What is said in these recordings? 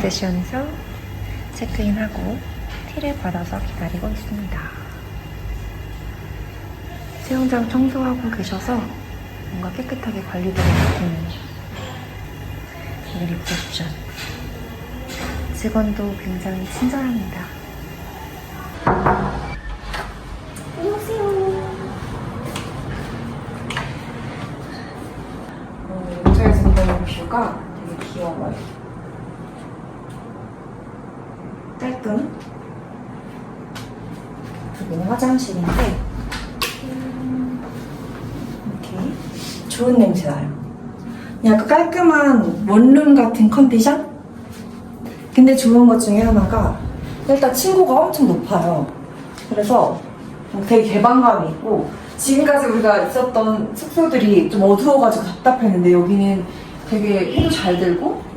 세션에서 체크인하고 티를 받아서 기다리고 있습니다. 수영장 청소하고 계셔서 뭔가 깨끗하게 관리되는 느낌이에요. 리셉션. 직원도 굉장히 친절합니다. 안녕하세요. 용서에서 보는 뷰가 되게 귀여워요. 깔끔. 여기는 화장실인데 이렇게 좋은 냄새 나요. 약간 깔끔한 원룸 같은 컨디션? 근데 좋은 것 중에 하나가 일단 층고가 엄청 높아요. 그래서 되게 개방감이 있고 지금까지 우리가 있었던 숙소들이 좀 어두워가지고 답답했는데 여기는 되게 해도 잘 들고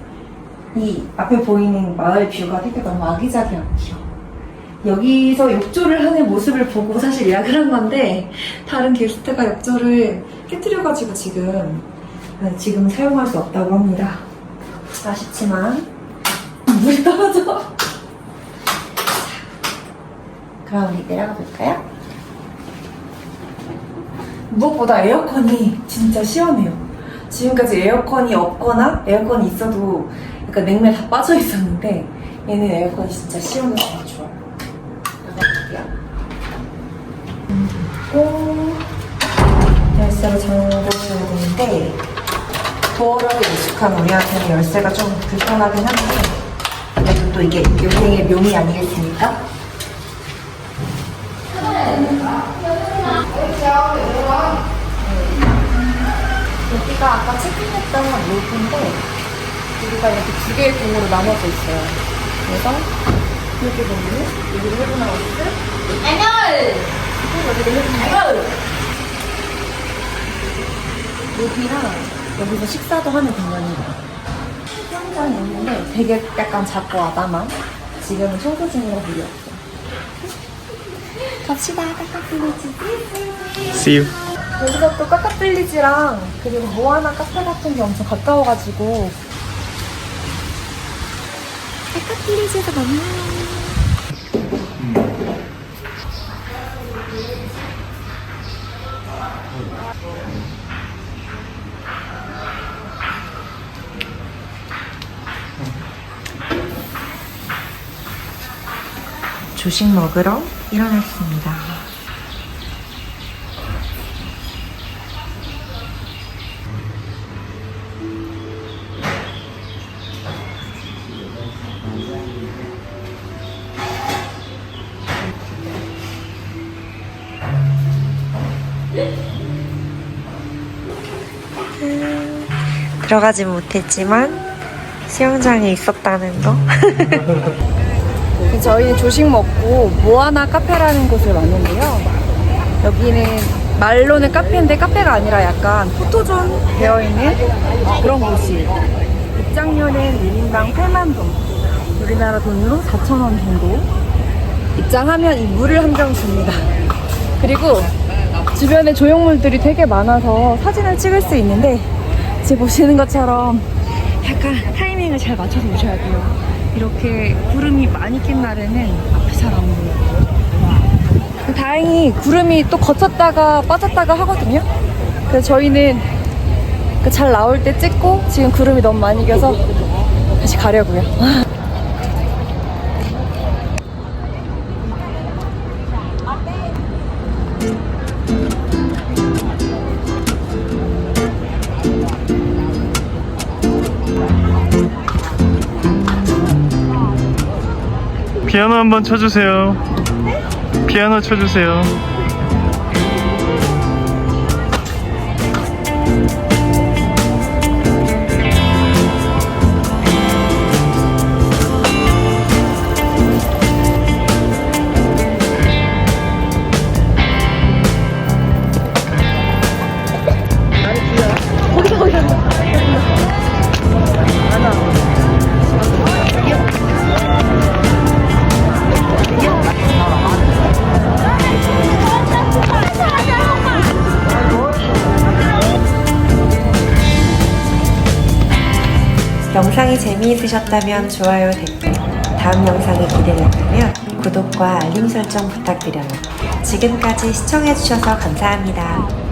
이 앞에 보이는 마을 뷰가 되게 너무 아기자기하고 귀여워. 여기서 욕조를 하는 모습을 보고 사실 예약을 한 건데 다른 게스트가 욕조를 깨뜨려가지고 지금 네, 지금 사용할 수 없다고 합니다. 아쉽지만 물이 떨어져. 그럼 우리 내려가 볼까요? 무엇보다 에어컨이 진짜 시원해요. 지금까지 에어컨이 없거나 에어컨이 있어도 약간 냉매 다 빠져 있었는데 얘는 에어컨이 진짜 시원해서 되게 좋아요. 나가볼게요. 그리고 열쇠를 잠궈줘야 되는데 도어락에 익숙한 우리한테는 열쇠가 좀 불편하긴 한데 그래도 또 이게 여행의 묘미 아니겠습니까? 여기가 아까 체크인했던 로드인데 여기가 이렇게 두 개의 동으로 나눠져 있어요. 그래서 이렇게 보면 여기를 헤브나우스 여기를 헤브나우스 여기랑 여기서 식사도 하는 공간이에요. 수영장이 있는데 되게 약간 작고 아담한 지금은 청소 중이라 물이 없어. 갑시다, 까까플리지. See you. 여기가 또 까까플리지랑 그리고 모아나 카페 같은 게 엄청 가까워가지고 까까플리지에서 만나요. 조식 먹으러 일어났습니다. 들어가지 못했지만 수영장에 있었다는 거. 저희는 조식 먹고 모아나 카페라는 곳을 왔는데요. 여기는 말로는 카페인데 카페가 아니라 약간 포토존 되어 있는 그런 곳이에요. 입장료는 1인당 8만 동. 우리나라 돈으로 4천 원 정도. 입장하면 이 물을 한 병 줍니다. 그리고 주변에 조형물들이 되게 많아서 사진을 찍을 수 있는데 지금 보시는 것처럼 약간 타이밍을 잘 맞춰서 오셔야 돼요. 이렇게 구름이 많이 낀 날에는 앞이 잘안 보여요. 다행히 구름이 또 거쳤다가 빠졌다가 하거든요. 그래서 저희는 그잘 나올 때 찍고 지금 구름이 너무 많이 껴서 다시 가려고요. 피아노 한번 쳐주세요. 피아노 쳐주세요. 영상이 재미있으셨다면 좋아요, 댓글, 다음 영상이 기대된다면 구독과 알림 설정 부탁드려요. 지금까지 시청해주셔서 감사합니다.